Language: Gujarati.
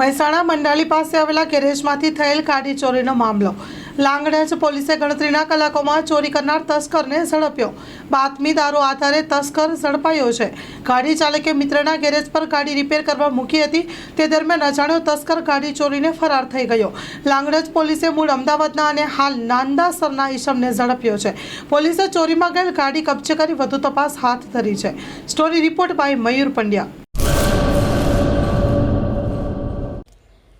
મહેસાણા મંડાલી પાસે આવેલા ગેરેજમાંથી થયેલ ગાડી ચોરીનો મામલો. લાંગણજ પોલીસે ગણતરીના કલાકોમાં ચોરી કરનાર તસ્કરને ઝડપ્યો. બાતમીદારો આધારે તસ્કર ઝડપાયો છે. ગાડી ચાલકે મિત્રના ગેરેજ પર ગાડી રિપેર કરવા મૂકી હતી. તે દરમિયાન અજાણ્યો તસ્કર ગાડી ચોરીને ફરાર થઈ ગયો. લાંગણેજ પોલીસે મૂળ અમદાવાદના અને હાલ નાંદાસરના ઈસમને ઝડપ્યો છે. પોલીસે ચોરીમાં ગયેલ ગાડી કબજે કરી વધુ તપાસ હાથ ધરી છે. Story report by Mayur Pandya.